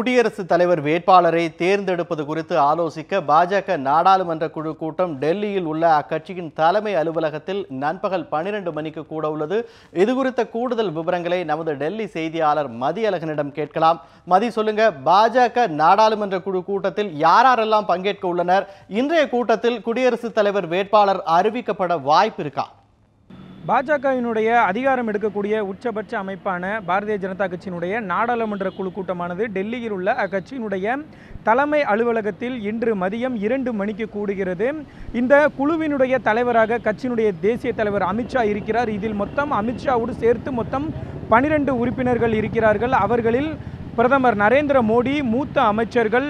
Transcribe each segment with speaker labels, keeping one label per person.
Speaker 1: குடியரசுத் தலைவர் வேட்பாளரை தேர்ந்தெடுப்பது குறித்து ஆலோசிக்க பாஜக நாடாளுமன்ற குழு கூட்டம் டெல்லியில் உள்ள அக்கட்சியின் தலைமை அலுவலகத்தில் நண்பகல் பனிரெண்டு மணிக்கு கூட உள்ளது. இது குறித்த கூடுதல் விவரங்களை நமது டெல்லி செய்தியாளர் மதியழகனிடம் கேட்கலாம். மதி சொல்லுங்க பாஜக நாடாளுமன்ற குழு கூட்டத்தில் யாரெல்லாம் பங்கேற்க உள்ளனர்? இன்றைய கூட்டத்தில் குடியரசுத் தலைவர் வேட்பாளர் அறிவிக்கப்பட வாய்ப்பு இருக்கா?
Speaker 2: பாஜகவினுடைய அதிகாரம் எடுக்கக்கூடிய உச்சபட்ச அமைப்பான பாரதிய ஜனதா கட்சியினுடைய நாடாளுமன்ற குழு கூட்டமானது டெல்லியில் உள்ள அக்கட்சியினுடைய தலைமை அலுவலகத்தில் இன்று மதியம் இரண்டு மணிக்கு கூடுகிறது. இந்த குழுவினுடைய தலைவராக கட்சியினுடைய தேசிய தலைவர் அமித்ஷா இருக்கிறார். இதில் மொத்தம் அமித்ஷாவோடு சேர்த்து மொத்தம் பனிரெண்டு உறுப்பினர்கள் இருக்கிறார்கள். அவர்களில் பிரதமர் நரேந்திர மோடி மூத்த அமைச்சர்கள்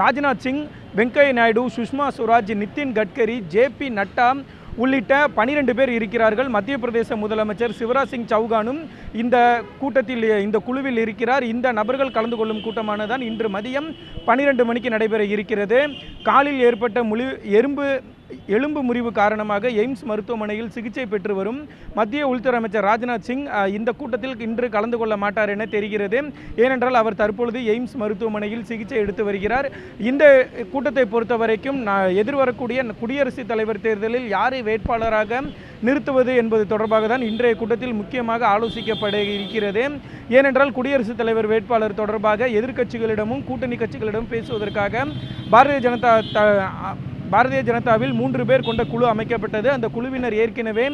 Speaker 2: ராஜ்நாத் சிங் வெங்கையா நாயுடு சுஷ்மா சுவராஜ் நிதின் கட்கரி ஜேபி நட்டா உள்ளிட்ட பனிரெண்டு பேர் இருக்கிறார்கள். மத்திய பிரதேச முதலமைச்சர் சிவராஜ் சிங் சௌகானும் இந்த கூட்டத்தில் இந்த குழுவில் இருக்கிறார். இந்த நபர்கள் கலந்து கொள்ளும் கூட்டமானதான் இன்று மதியம் பனிரெண்டு மணிக்கு நடைபெற இருக்கிறது. காலில் ஏற்பட்ட முழு எறும்பு எலும்பு முறிவு காரணமாக எய்ம்ஸ் மருத்துவமனையில் சிகிச்சை பெற்று வரும். மத்திய உள்துறை அமைச்சர் ராஜ்நாத் சிங் இந்த கூட்டத்தில் இன்று கலந்து கொள்ள மாட்டார் என தெரிகிறது. ஏனென்றால் அவர் தற்பொழுது எய்ம்ஸ் மருத்துவமனையில் சிகிச்சை எடுத்து வருகிறார். இந்த கூட்டத்தை பொறுத்த வரைக்கும் நான் எதிர்வரக்கூடிய குடியரசுத் தலைவர் தேர்தலில் யாரை வேட்பாளராக நிறுத்துவது என்பது தொடர்பாக தான் இன்றைய கூட்டத்தில் முக்கியமாக ஆலோசிக்கப்பட இருக்கிறது. ஏனென்றால் குடியரசுத் தலைவர் வேட்பாளர் தொடர்பாக எதிர்க்கட்சிகளிடமும் கூட்டணி கட்சிகளிடம் பேசுவதற்காக பாரதிய ஜனதா த- பாரதிய ஜனதாவில் மூன்று பேர் கொண்ட குழு அமைக்கப்பட்டது. அந்த குழுவினர் ஏற்கனவே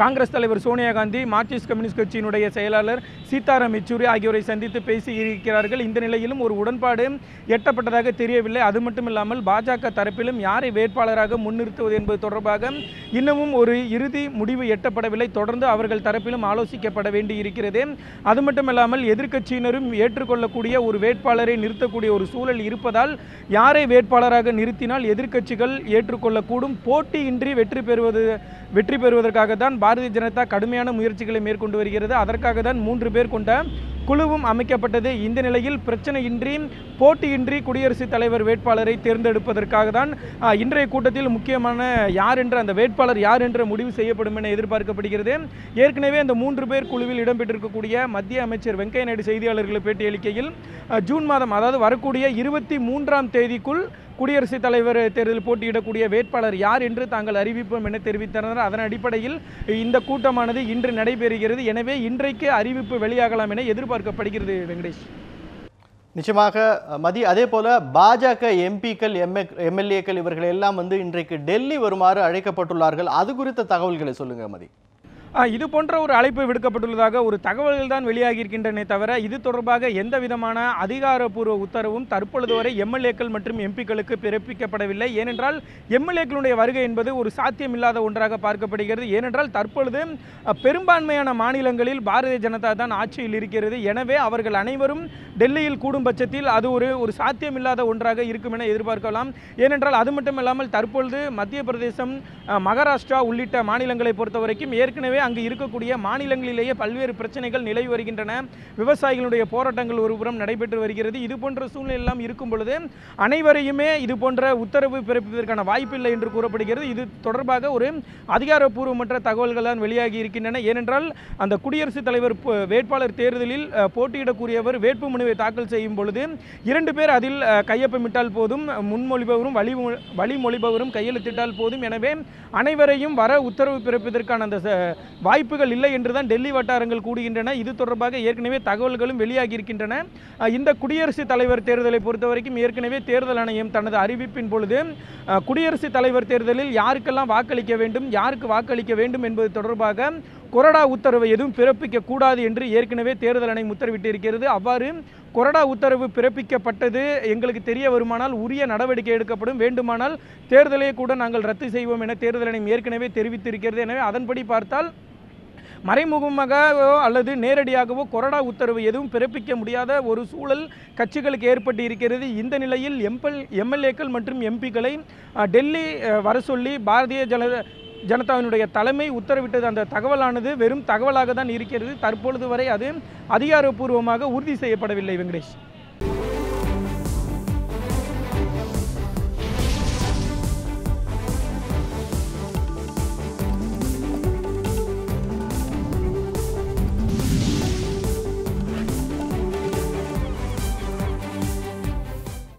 Speaker 2: காங்கிரஸ் தலைவர் சோனியா காந்தி மார்க்சிஸ்ட் கம்யூனிஸ்ட் கட்சியினுடைய செயலாளர் சீதாராம் யெச்சூரி ஆகியோரை சந்தித்து பேசி இருக்கிறார்கள். இந்த நிலையிலும் ஒரு உடன்பாடு எட்டப்பட்டதாக தெரியவில்லை. அது மட்டுமில்லாமல் பாஜக தரப்பிலும் யாரை வேட்பாளராக முன்னிறுத்துவது என்பது தொடர்பாக இன்னமும் ஒரு இறுதி முடிவு எட்டப்படவில்லை. தொடர்ந்து அவர்கள் தரப்பிலும் ஆலோசிக்கப்பட வேண்டி இருக்கிறது அது மட்டுமில்லாமல் எதிர்க்கட்சியினரும் ஏற்றுக்கொள்ளக்கூடிய ஒரு வேட்பாளரை நிறுத்தக்கூடிய ஒரு சூழல் இருப்பதால் யாரை வேட்பாளராக நிறுத்தினால் எதிர்க்கட்சிகள் ஏற்றுக்கொள்ளக்கூடும். போட்டியின்றி வெற்றி பெறுவது வெற்றி பெறுவதற்காக தான் பாரதிய ஜனதா கடுமையான முயற்சிகளை மேற்கொண்டு வருகிறது. அதற்காக தான் மூன்று பேர் கொண்ட குழுவும் அமைக்கப்பட்டது. இந்த நிலையில் பிரச்சனையின்றி போட்டியின்றி குடியரசுத் தலைவர் வேட்பாளரை தேர்ந்தெடுப்பதற்காக தான் இன்றைய கூட்டத்தில் முக்கியமான யார் என்ற அந்த வேட்பாளர் யார் என்ற முடிவு செய்யப்படும் என எதிர்பார்க்கப்படுகிறது. ஏற்கனவே அந்த மூன்று பேர் குழுவில் இடம்பெற்றிருக்கக்கூடிய மத்திய அமைச்சர் வெங்கையா நாயுடு செய்தியாளர்களை பேட்டியளிக்கையில் ஜூன் மாதம் அதாவது வரக்கூடிய இருபத்தி மூன்றாம் தேதிக்குள் குடியரசுத் தலைவர் தேர்தலில் போட்டியிடக்கூடிய வேட்பாளர் யார் என்று தாங்கள் அறிவிப்போம் என தெரிவித்தனர். அதன் அடிப்படையில் இந்த கூட்டமானது இன்று நடைபெறுகிறது. எனவே இன்றைக்கு அறிவிப்பு வெளியாகலாம் என எதிர்பார்க்கப்படுகிறது வெங்கடேஷ்.
Speaker 1: நிச்சயமாக மதி அதே போல பாஜக எம்பிக்கள் எம்ஏ எம்எல்ஏக்கள் இவர்கள் எல்லாம் வந்து இன்றைக்கு டெல்லி வருமாறு அழைக்கப்பட்டுள்ளார்கள். அது குறித்த தகவல்களை சொல்லுங்க மதி.
Speaker 2: இது போன்ற ஒரு அழைப்பு விடுக்கப்பட்டுள்ளதாக ஒரு தகவல்கள் தான் வெளியாகிருக்கின்றனே தவிர இது தொடர்பாக எந்த விதமான அதிகாரப்பூர்வ உத்தரவும் தற்பொழுது வரை எம்எல்ஏக்கள் மற்றும் எம்பிக்களுக்கு பிறப்பிக்கப்படவில்லை. ஏனென்றால் எம்எல்ஏக்களுடைய வருகை என்பது ஒரு சாத்தியமில்லாத ஒன்றாக பார்க்கப்படுகிறது. ஏனென்றால் தற்பொழுது பெரும்பான்மையான மாநிலங்களில் பாரதிய ஜனதா தான் ஆட்சியில் இருக்கிறது. எனவே அவர்கள் அனைவரும் டெல்லியில் கூடும் பட்சத்தில் அது ஒரு ஒரு சாத்தியமில்லாத ஒன்றாக இருக்கும் என எதிர்பார்க்கலாம். ஏனென்றால் அது மட்டுமில்லாமல் தற்பொழுது மத்திய பிரதேசம் மகாராஷ்டிரா உள்ளிட்ட மாநிலங்களை பொறுத்த வரைக்கும் ஏற்கனவே அங்கு இருக்கக்கூடிய மாநிலங்களிலேயே பல்வேறு பிரச்சனைகள் நிலவி வருகின்றன. விவசாயிகளுடைய போராட்டங்கள் ஒருபுறம் நடைபெற்று வருகிறது. இது போன்ற சூழ்நிலை எல்லாம் இருக்கும் பொழுது அனைவரையுமே இது போன்ற உத்தரவு பிறப்பதற்கான வாய்ப்பில்லை என்று கூறப்படுகிறது. இது தொடர்பாக ஒரு அதிகாரப்பூர்வமற்ற தகவல்கள் தான் வெளியாகி இருக்கின்றன. ஏனென்றால் அந்த குடியரசுத் தலைவர் வேட்பாளர் தேர்தலில் போட்டியிடக்கூடியவர் வேட்பு மனுவை தாக்கல் செய்யும் பொழுது இரண்டு பேர் அதில் கையொப்பமிட்டால் போதும் முன்மொழிபவரும் வழி வழிமொழிபவரும் கையெழுத்திட்டால் போதும். எனவே அனைவரையும் வர உத்தரவு பிறப்பதற்கான அந்த வாய்ப்புகள் இல்லை என்று தான் டெல்லி வட்டாரங்கள் கூடுகின்றன இது தொடர்பாக ஏற்கனவே தகவல்களும் வெளியாகி இருக்கின்றன இந்த குடியரசுத் தலைவர் தேர்தலை பொறுத்த வரைக்கும் ஏற்கனவே தேர்தல் ஆணையம் தனது அறிவிப்பின் பொழுது குடியரசுத் தலைவர் தேர்தலில் யாருக்கெல்லாம் வாக்களிக்க வேண்டும் யாருக்கு வாக்களிக்க வேண்டும் என்பது தொடர்பாக கொறடா உத்தரவை எதுவும் பிறப்பிக்க கூடாது என்று ஏற்கனவே தேர்தல் ஆணையம் உத்தரவிட்டு இருக்கிறது அவ்வாறு கொறடா உத்தரவு பிறப்பிக்கப்பட்டது எங்களுக்கு தெரிய வருமானால் உரிய நடவடிக்கை எடுக்கப்படும். வேண்டுமானால் தேர்தலை கூட நாங்கள் ரத்து செய்வோம் என தேர்தல் ஆணையம் ஏற்கனவே தெரிவித்திருக்கிறது. எனவே அதன்படி பார்த்தால் மறைமுகமாகவோ அல்லது நேரடியாகவோ கொறடா உத்தரவு எதுவும் பிறப்பிக்க முடியாத ஒரு சூழல் கட்சிகளுக்கு ஏற்பட்டு இருக்கிறது. இந்த நிலையில் எம்பல் எம்எல்ஏக்கள் மற்றும் எம்பிக்களை டெல்லி வர சொல்லி பாரதிய ஜன ஜனதாவினுடைய தலைமை உத்தரவிட்டது. அந்த தகவலானது வெறும் தகவலாக தான் இருக்கிறது. தற்பொழுது வரை அது அதிகாரப்பூர்வமாக உறுதி செய்யப்படவில்லை வெங்கடேஷ்.